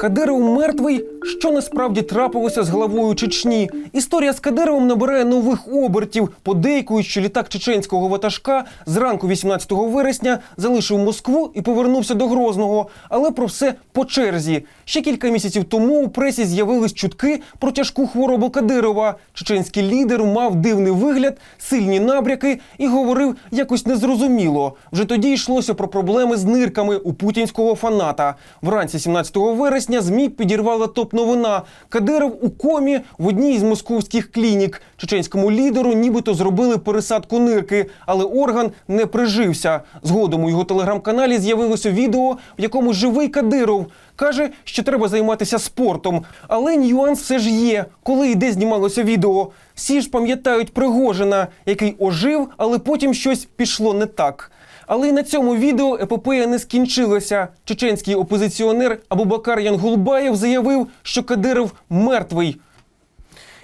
Кадиров мертвий. Що насправді трапилося з главою Чечні? Історія з Кадировим набирає нових обертів. Подейкують, що літак чеченського ватажка зранку 18 вересня залишив Москву і повернувся до Грозного. Але про все по черзі. Ще кілька місяців тому у пресі з'явились чутки про тяжку хворобу Кадирова. Чеченський лідер мав дивний вигляд, сильні набряки і говорив якось незрозуміло. Вже тоді йшлося про проблеми з нирками у путінського фаната. Вранці 17 вересня ЗМІ підірвала топ-новина. Кадиров у комі в одній із московських клінік. Чеченському лідеру нібито зробили пересадку нирки, але орган не прижився. Згодом у його телеграм-каналі з'явилося відео, в якому живий Кадиров. Каже, що треба займатися спортом. Але нюанс все ж є. Коли і де знімалося відео, всі ж пам'ятають Пригожина, який ожив, але потім щось пішло не так. Але й на цьому відео епопея не скінчилася. Чеченський опозиціонер Абубакар Янгулбаєв заявив, що Кадиров мертвий.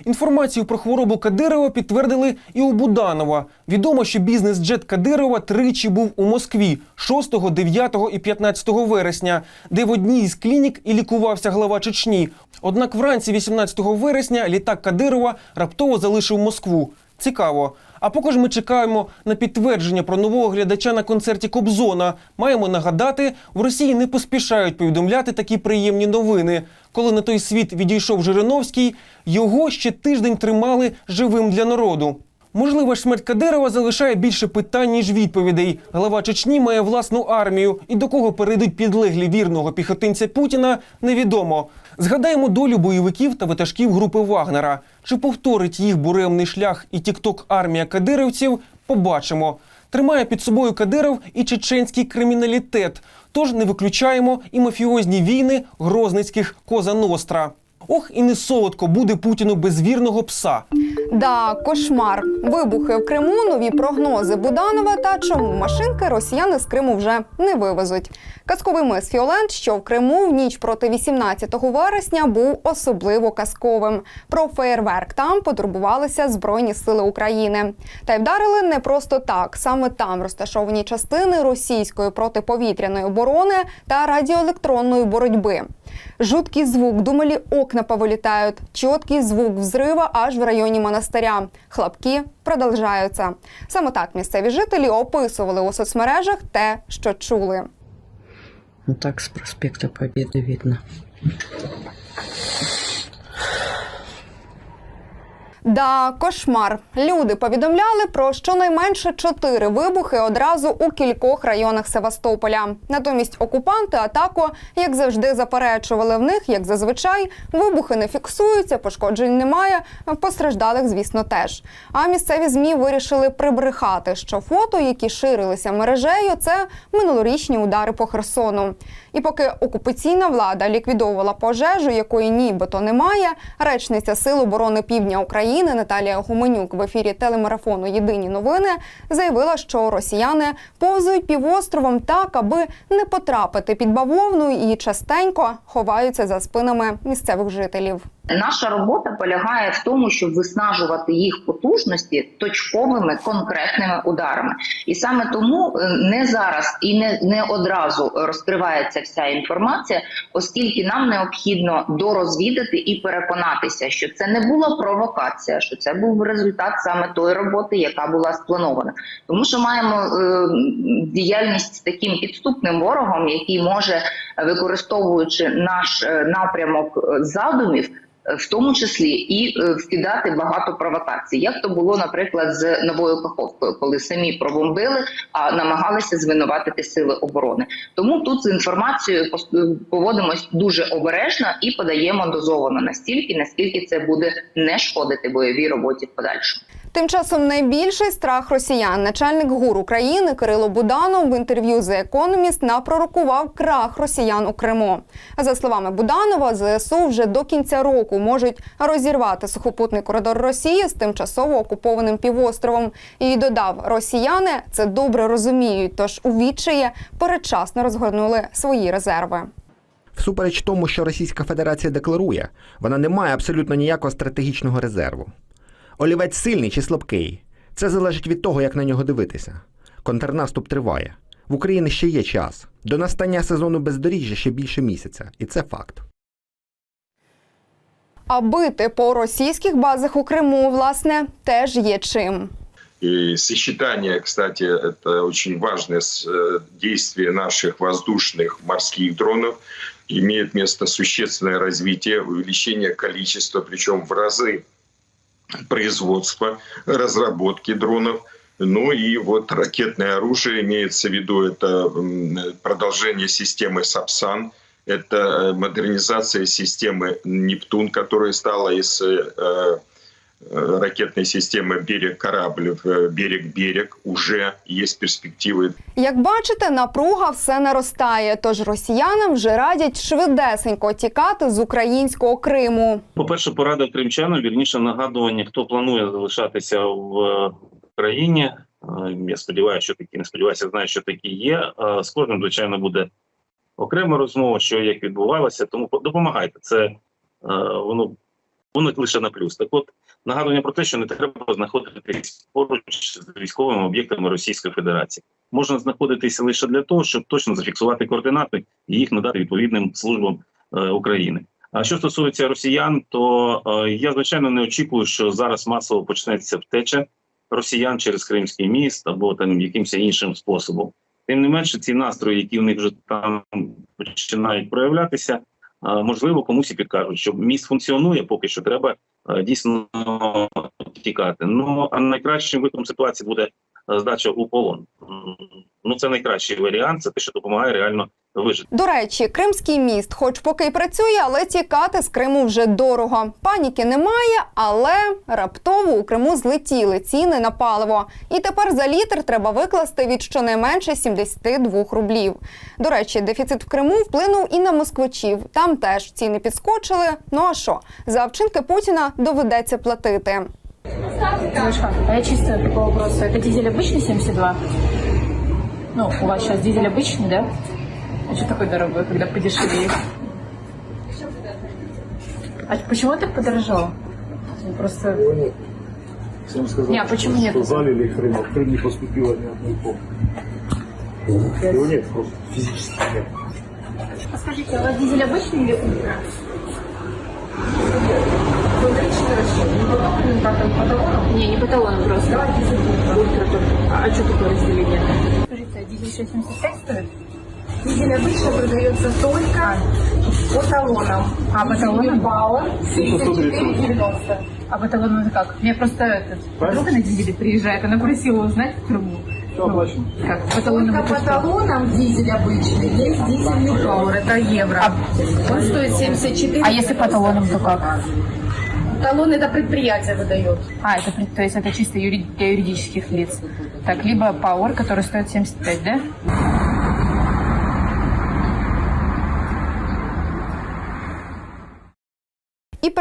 Інформацію про хворобу Кадирова підтвердили і у Буданова. Відомо, що бізнес-джет Кадирова тричі був у Москві 6, 9 і 15 вересня, де в одній із клінік і лікувався глава Чечні. Однак вранці 18 вересня літак Кадирова раптово залишив Москву. Цікаво. А поки ж ми чекаємо на підтвердження про нового глядача на концерті Кобзона. Маємо нагадати, в Росії не поспішають повідомляти такі приємні новини. Коли на той світ відійшов Жириновський, його ще тиждень тримали живим для народу. Можливо, смерть Кадирова залишає більше питань, ніж відповідей. Глава Чечні має власну армію, і до кого перейдуть підлеглі вірного піхотинця Путіна, невідомо. Згадаємо долю бойовиків та ватажків групи Вагнера. Чи повторить їх буремний шлях і тікток армія кадировців? Побачимо. Тримає під собою Кадиров і чеченський криміналітет. Тож не виключаємо і мафіозні війни грозницьких Коза Ностра. Ох, і не солодко буде Путіну без вірного пса. Да, кошмар. Вибухи в Криму, нові прогнози Буданова та чому машинки росіяни з Криму вже не вивезуть. Казковий мис Фіолент, що в Криму в ніч проти 18 вересня був особливо казковим. Про феєрверк там потурбувалися Збройні сили України. Та й вдарили не просто так. Саме там розташовані частини російської протиповітряної оборони та радіоелектронної боротьби. Жуткий звук, думали, окна повилітають. Чіткий звук взрива аж в районі монастиря. Хлопки продовжаються. Саме так місцеві жителі описували у соцмережах те, що чули. Вот так с проспекта Победы видно. Да, кошмар. Люди повідомляли про щонайменше чотири вибухи одразу у кількох районах Севастополя. Натомість окупанти атаку, як завжди, заперечували в них, як зазвичай, вибухи не фіксуються, пошкоджень немає. Постраждалих, звісно, теж. А місцеві змі вирішили прибрехати, що фото, які ширилися мережею, це минулорічні удари по Херсону. І поки окупаційна влада ліквідовувала пожежу, якої нібито немає, речниця Сил оборони Півдня України Наталія Гуменюк в ефірі телемарафону Єдині новини заявила, що росіяни повзують півостровом так, аби не потрапити під бавовну і частенько ховаються за спинами місцевих жителів. Наша робота полягає в тому, щоб виснажувати їх потужності точковими конкретними ударами, і саме тому е, не зараз і не, не одразу розкривається вся інформація, оскільки нам необхідно дорозвідати і переконатися, що це не була провокація, що це був результат саме тої роботи, яка була спланована. Тому що маємо е, діяльність з таким підступним ворогом, який може, використовуючи наш е, напрямок е, задумів в тому числі і е, вкидати багато провокацій, як то було, наприклад, з новою Каховкою, коли самі пробомбили, а намагалися звинуватити сили оборони. Тому тут з інформацією поводимось дуже обережно і подаємо дозовано настільки, наскільки це буде не шкодити бойовій роботі в подальшому. Тим часом найбільший страх росіян начальник ГУР України Кирило Буданов в інтерв'ю The Economist напророкував крах росіян у Криму. За словами Буданова, ЗСУ вже до кінця року можуть розірвати сухопутний коридор Росії з тимчасово окупованим півостровом. І додав, росіяни це добре розуміють, тож у відчаї передчасно розгорнули свої резерви. Всупереч тому, що Російська Федерація декларує, вона не має абсолютно ніякого стратегічного резерву. Олівець сильний чи слабкий. Це залежить від того, як на нього дивитися. Контрнаступ триває. В Україні ще є час. До настання сезону бездоріжжя ще більше місяця, і це факт. А бити по російських базах у Криму, власне, теж є чим. И сочетание, кстати, это очень важное с- э, действие наших воздушных морских дронов имеет место существенное развитие, увеличение количества, причем в разы производства, разработки дронов. Ну и вот ракетное оружие имеется в виду это продолжение системы САПСАН, это э, модернизация системы Нептун, которая стала из э, э, ракетной системы берег-корабль, в берег-берег. Уже есть перспективы Як бачите, напруга все наростає, тож росіянам вже радять швидесенько тікати з українського Криму. По-перше, порада кримчанам, вірніше нагадування, хто планує залишатися в е, країні. Е, Я сподіваюся, що такі не сподіваюся, знаю, що такі є. Е, З кожним, звичайно, буде окрема розмова, що як відбувалося. Тому по- допомагайте. Це е, воно воно лише на плюс. Так, от нагадування про те, що не треба знаходитись поруч з військовими об'єктами Російської Федерації. Можна знаходитися лише для того, щоб точно зафіксувати координати і їх надати відповідним службам е, України. А що стосується росіян, то е, я звичайно не очікую, що зараз масово почнеться втеча росіян через Кримський міст або там якимось іншим способом. Тим не менше, ці настрої, які в них вже там починають проявлятися, можливо, комусь і підкажуть, що міст функціонує, поки що треба дійсно тікати. Ну а найкращим виходом ситуації буде здача у полон. Ну це найкращий варіант, це те, що допомагає реально вижити. До речі, Кримський міст, хоч поки й працює, але тікати з Криму вже дорого. Паніки немає, але раптово у Криму злетіли ціни на паливо. І тепер за літр треба викласти від щонайменше 72 рублів. До речі, дефіцит в Криму вплинув і на москвичів. Там теж ціни підскочили. Ну а що? За вчинки Путіна доведеться платити. Девушка, а я чисто такой вопрос. Это дизель обычный 72? Ну, у вас сейчас дизель обычный, да? А что такой дорогой, когда подешевеет? А почему так подорожал? Просто... Всем сказал, Не, а почему нет? что залили а в Крым не поступило ни одной помощи. Его нет, просто физически нет. А скажите, а у вас дизель обычный или ультра? Ультричный расчет. Как там, по талону? Не, не по талону просто. Давай дизель ультра только. А, а что такое разделение? Скажите, а дизель 675 стоит? Дизель обычно продается только по талонам. А по талонам? Бауэр 74,90. А по талону это как? Мне просто этот, подруга на дизеле приезжает, она просила узнать в Крыму. Все оплачено. Как? По талонам Только по талонам дизель обычный, есть дизельный пауэр, это евро. Он стоит 74. А если по талонам, то как? Талон это предприятие выдает. А, это, то есть это чисто юри- для юридических лиц. Так, либо Power, который стоит 75, да?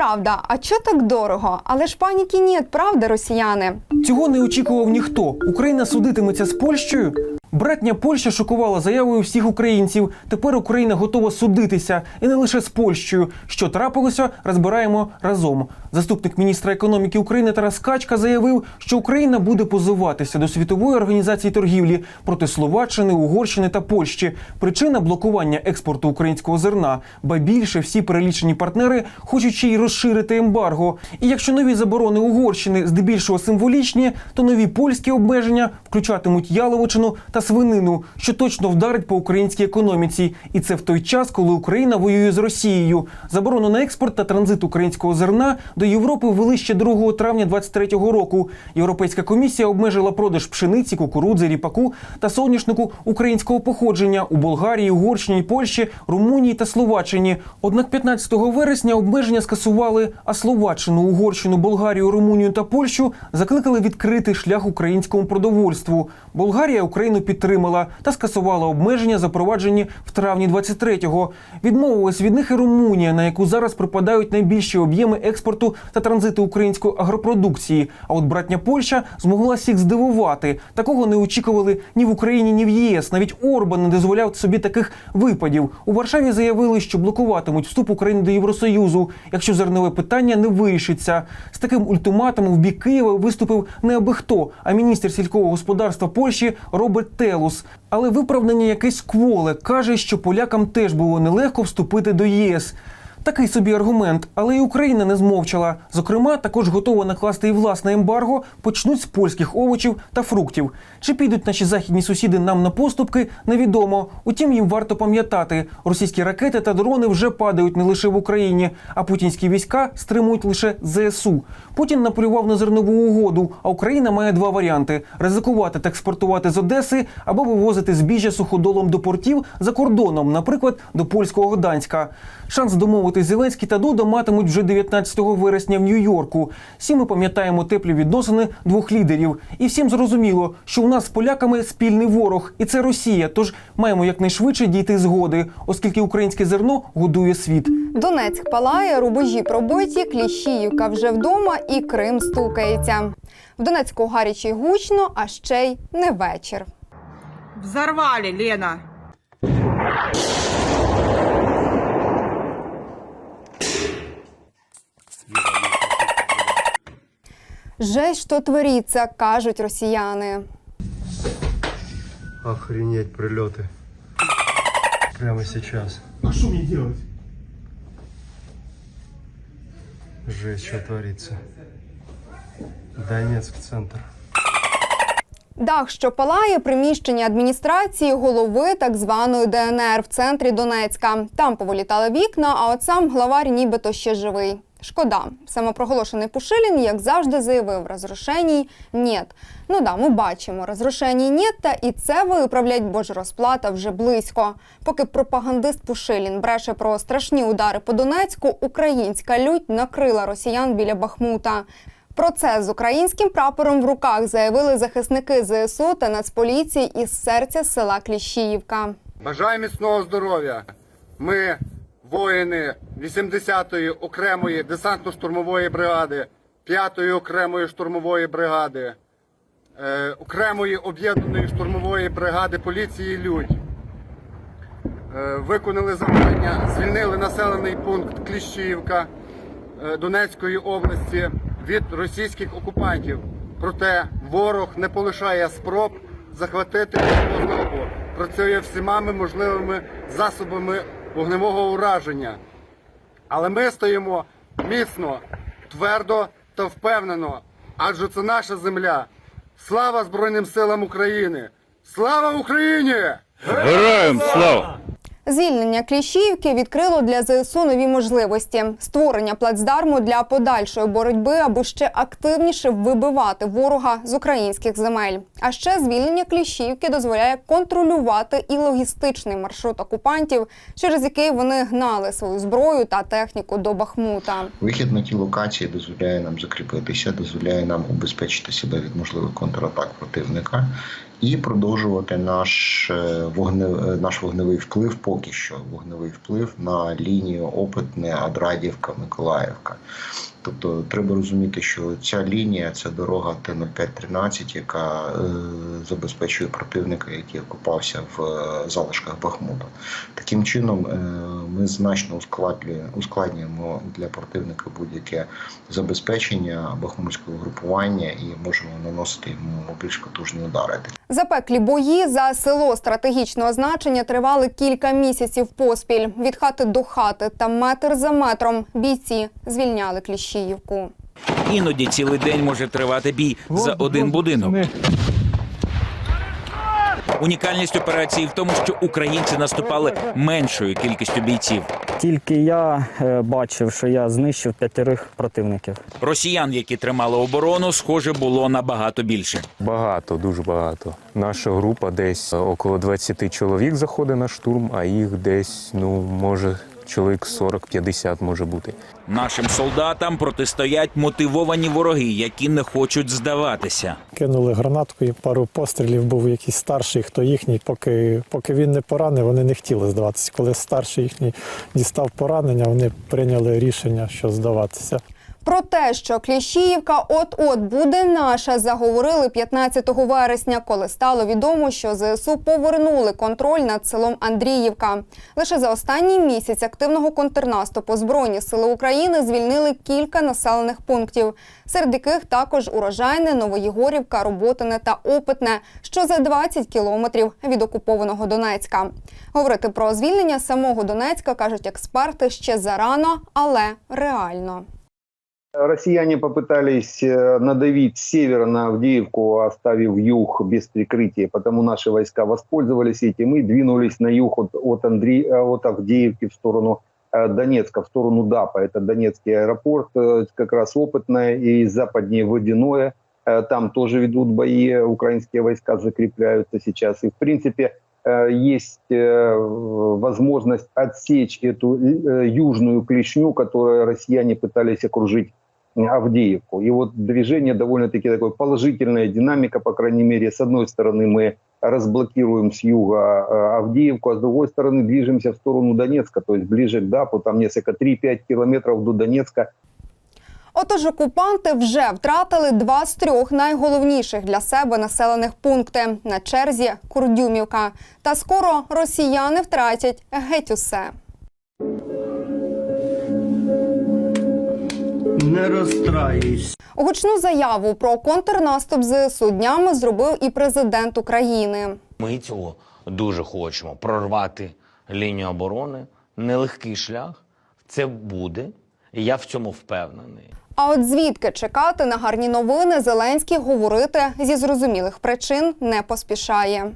Правда, а чо так дорого? Але ж паніки нет, правда, росіяни? Цього не очікував ніхто. Україна судитиметься з Польщею. Братня Польща шокувала заявою всіх українців. Тепер Україна готова судитися і не лише з Польщею. Що трапилося, розбираємо разом. Заступник міністра економіки України Тарас Качка заявив, що Україна буде позиватися до світової організації торгівлі проти Словаччини, Угорщини та Польщі. Причина блокування експорту українського зерна. Ба більше всі перелічені партнери хочуть ще й розширити ембарго. І якщо нові заборони Угорщини здебільшого символічні, то нові польські обмеження включатимуть яловичину та свинину, що точно вдарить по українській економіці. І це в той час, коли Україна воює з Росією. Заборону на експорт та транзит українського зерна до Європи ввели ще 2 травня 2023 року. Європейська комісія обмежила продаж пшениці, кукурудзи, ріпаку та соняшнику українського походження у Болгарії, Угорщині, Польщі, Румунії та Словаччині. Однак 15 вересня обмеження скасували, а Словаччину, Угорщину, Болгарію, Румунію та Польщу закликали відкрити шлях українському продовольству. Болгарія Україну підтримала та скасувала обмеження, запроваджені в травні 23-го. Відмовилась від них і Румунія, на яку зараз припадають найбільші об'єми експорту та транзиту української агропродукції. А от братня Польща змогла всіх здивувати. Такого не очікували ні в Україні, ні в ЄС. Навіть Орбан не дозволяв собі таких випадів. У Варшаві заявили, що блокуватимуть вступ України до Євросоюзу, якщо зернове питання не вирішиться. З таким ультиматумом в бік Києва виступив не аби хто, а міністр сільського господарства Польщі Роберт Телус. Але виправдання якесь кволе каже, що полякам теж було нелегко вступити до ЄС. Такий собі аргумент, але й Україна не змовчала. Зокрема, також готова накласти і власне ембарго, почнуть з польських овочів та фруктів. Чи підуть наші західні сусіди нам на поступки, невідомо. Утім, їм варто пам'ятати, російські ракети та дрони вже падають не лише в Україні, а путінські війська стримують лише ЗСУ. Путін наполював на зернову угоду, а Україна має два варіанти: ризикувати та експортувати з Одеси або вивозити збіжжя суходолом до портів за кордоном, наприклад, до польського Гданська. Шанс домовитись Зеленський та Дуда матимуть вже 19 вересня в Нью-Йорку. Всі ми пам'ятаємо теплі відносини двох лідерів. І всім зрозуміло, що у нас з поляками спільний ворог, і це Росія. Тож маємо якнайшвидше дійти згоди, оскільки українське зерно годує світ. Донецьк палає, рубежі пробиті, Кліщіївка вже вдома і Крим стукається. В Донецьку гаряче й гучно, а ще й не вечір. Взорвали, Лена. Жесть, що твориться, кажуть росіяни. Охренеть прилеты. Прямо сейчас. А что мне делать? Жесть, что творится. Донецк, центр. Дах, що палає приміщення адміністрації голови так званої ДНР в центрі Донецька. Там повилітали вікна, а от сам главар нібито ще живий. Шкода, самопроголошений Пушилін, як завжди, заявив, розрушеній нет. Ну да, ми бачимо, розрушеній нет, та і це виправлять, бо ж розплата вже близько. Поки пропагандист Пушилін бреше про страшні удари по Донецьку, українська лють накрила росіян біля Бахмута. Про це з українським прапором в руках заявили захисники ЗСУ та Нацполіції із серця села Кліщіївка. Бажаю міцного здоров'я. Ми, воїни 80-ї окремої десантно-штурмової бригади, 5-ї окремої штурмової бригади, е, окремої об'єднаної штурмової бригади поліції Людь. Е, виконали завдання, звільнили населений пункт Кліщіївка е, Донецької області від російських окупантів. Проте ворог не полишає спроб захватити. Працює всіма можливими засобами вогневого ураження. Але ми стоїмо міцно, твердо та впевнено, адже це наша земля. Слава Збройним силам України! Слава Україні! Героям слава! Звільнення Кліщіївки відкрило для ЗСУ нові можливості: створення плацдарму для подальшої боротьби або ще активніше вибивати ворога з українських земель. А ще звільнення Кліщіївки дозволяє контролювати і логістичний маршрут окупантів, через який вони гнали свою зброю та техніку до Бахмута. Вихід на ті локації дозволяє нам закріпитися, дозволяє нам убезпечити себе від можливих контратак противника і продовжувати наш вогневий, е, наш вогневий вплив, поки що вогневий вплив на лінію Опитне, Адрадівка, Миколаївка. Тобто треба розуміти, що ця лінія це дорога Т-0513, яка е, забезпечує противника, який окупався в е, залишках Бахмута. Таким чином, е, ми значно ускладнюємо, для противника будь-яке забезпечення бахмутського групування і можемо наносити йому більш потужні удари. Запеклі бої за село стратегічного значення тривали кілька місяців поспіль. Від хати до хати та метр за метром бійці звільняли Кліщіївку. Іноді цілий день може тривати бій за один будинок. Унікальність операції в тому, що українці наступали меншою кількістю бійців. Тільки я е, бачив, що я знищив п'ятерих противників. Росіян, які тримали оборону, схоже, було набагато більше. Багато, дуже багато. Наша група десь около 20 чоловік заходить на штурм, а їх десь, ну, може, чоловік 40-50 може бути. Нашим солдатам протистоять мотивовані вороги, які не хочуть здаватися. Кинули гранатку і пару пострілів був якийсь старший, хто їхній, поки, поки він не поранив, вони не хотіли здаватися. Коли старший їхній дістав поранення, вони прийняли рішення, що здаватися. Про те, що Кліщіївка от-от буде наша, заговорили 15 вересня, коли стало відомо, що ЗСУ повернули контроль над селом Андріївка. Лише за останній місяць активного контрнаступу Збройні сили України звільнили кілька населених пунктів, серед яких також Урожайне, Новоєгорівка, Роботине та Опитне, що за 20 кілометрів від окупованого Донецька. Говорити про звільнення самого Донецька кажуть експерти ще зарано, але реально. Россияне попытались э, надавить с севера на Авдеевку, оставив юг без прикрытия, потому наши войска воспользовались этим и двинулись на юг от, от, Андре... э, от Авдеевки в сторону э, Донецка, в сторону ДАПа. Это Донецкий аэропорт, как раз опытное, и западнее Водяное. Там тоже ведут бои, украинские войска закрепляются сейчас. И, в принципе, есть возможность отсечь эту южную клешню, которую россияне пытались окружить Авдеевку. И вот движение довольно-таки такое положительная динамика, по крайней мере. С одной стороны мы разблокируем с юга э, Авдеевку, а с другой стороны движемся в сторону Донецка, то есть ближе к ДАПу, там несколько 3-5 километров до Донецка. Отож, окупанти вже втратили два з трьох найголовніших для себе населених пункти на черзі Курдюмівка. Та скоро росіяни втратять геть усе. Не розстраюсь. Гучну заяву про контрнаступ ЗСУ днями зробив і президент України. Ми цього дуже хочемо прорвати лінію оборони. Нелегкий шлях. Це буде. І я в цьому впевнений. А от звідки чекати на гарні новини Зеленський говорити зі зрозумілих причин не поспішає.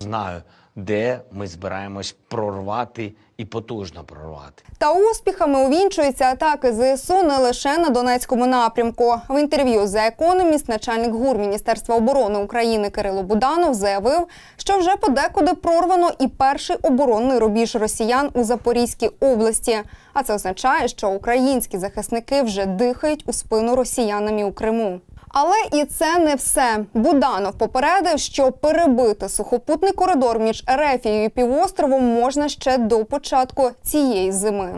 Знаю, де ми збираємось прорвати і потужно прорвати. Та успіхами увінчуються атаки ЗСУ не лише на Донецькому напрямку. В інтерв'ю The Economist начальник ГУР Міністерства оборони України Кирило Буданов заявив, що вже подекуди прорвано і перший оборонний рубіж росіян у Запорізькій області. А це означає, що українські захисники вже дихають у спину росіянам у Криму. Але і це не все. Буданов попередив, що перебити сухопутний коридор між Ерефією і півостровом можна ще до початку цієї зими.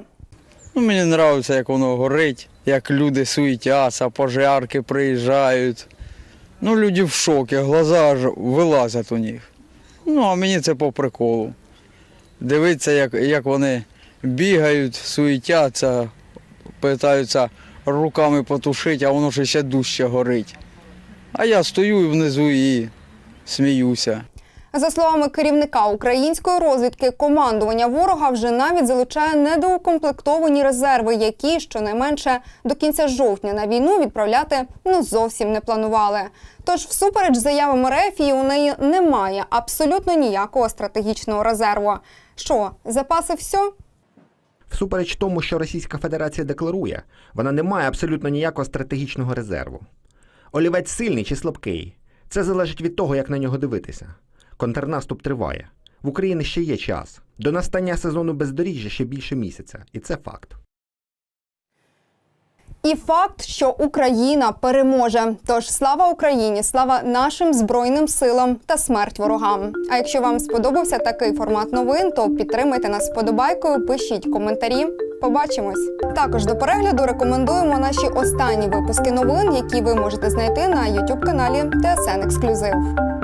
Ну, мені подобається, як воно горить, як люди суетяться, пожарки приїжджають. Ну, люди в шокі, глаза аж вилазять у них. Ну, а мені це по приколу. Дивитися, як, як вони бігають, суетяться, питаються руками потушити, а воно ж ще дужче горить. А я стою внизу і сміюся. За словами керівника української розвідки, командування ворога вже навіть залучає недоукомплектовані резерви, які щонайменше до кінця жовтня на війну відправляти ну зовсім не планували. Тож, всупереч заявам Рефії, у неї немає абсолютно ніякого стратегічного резерву. Що запаси все? Всупереч тому, що Російська Федерація декларує, вона не має абсолютно ніякого стратегічного резерву. Олівець сильний чи слабкий. Це залежить від того, як на нього дивитися. Контрнаступ триває. В Україні ще є час. До настання сезону бездоріжжя ще більше місяця, і це факт. І факт, що Україна переможе. Тож слава Україні, слава нашим збройним силам та смерть ворогам. А якщо вам сподобався такий формат новин, то підтримайте нас вподобайкою, пишіть коментарі. Побачимось. Також до перегляду рекомендуємо наші останні випуски новин, які ви можете знайти на youtube каналі TSN Exclusive.